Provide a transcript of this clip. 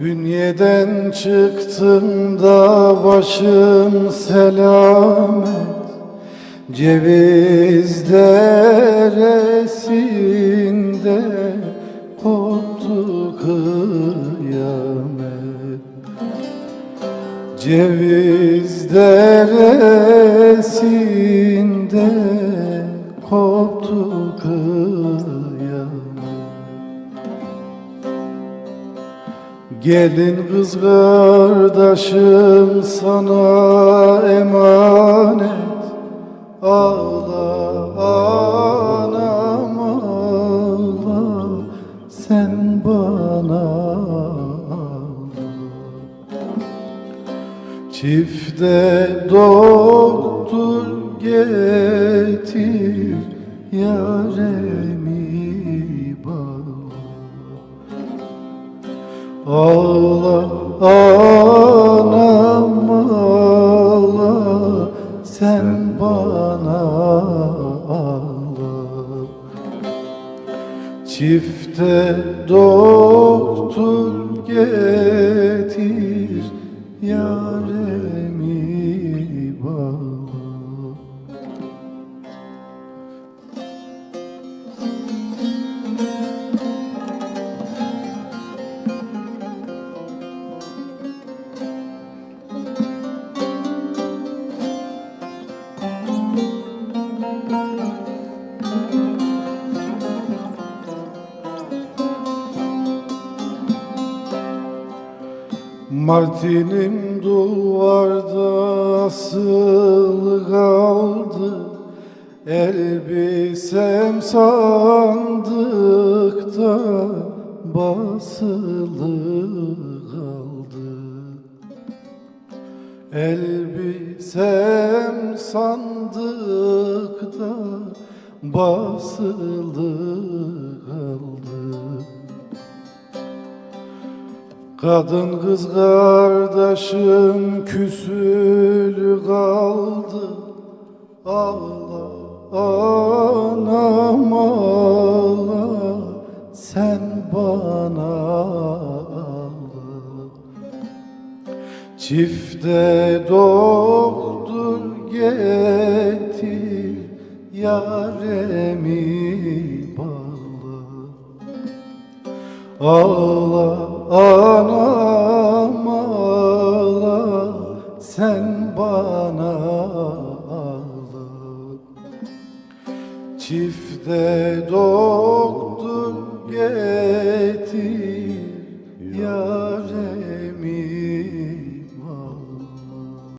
Ülkeden çıktım da başım selamet. Ceviz deresinde koptu kıyamet. Ceviz deresinde koptu kıyamet Gelin kız kardeşim sana emanet. Ağla anam ağla. Sen bana ağla. Çifte doktor getir yaremi Ağla anam ağla sen bana ağla Çifte doktor getir yaremi Martinim duvarda asılı kaldı. Elbisem sandıkta basılı kaldı. Elbisem sandıkta basılı Kadın kız kardeşim küsülü kaldı. Ağla anam ağla sen bana ağla. Çifte doktor getir yaremi bağla. Ağla anam Çifte doktur getir ya.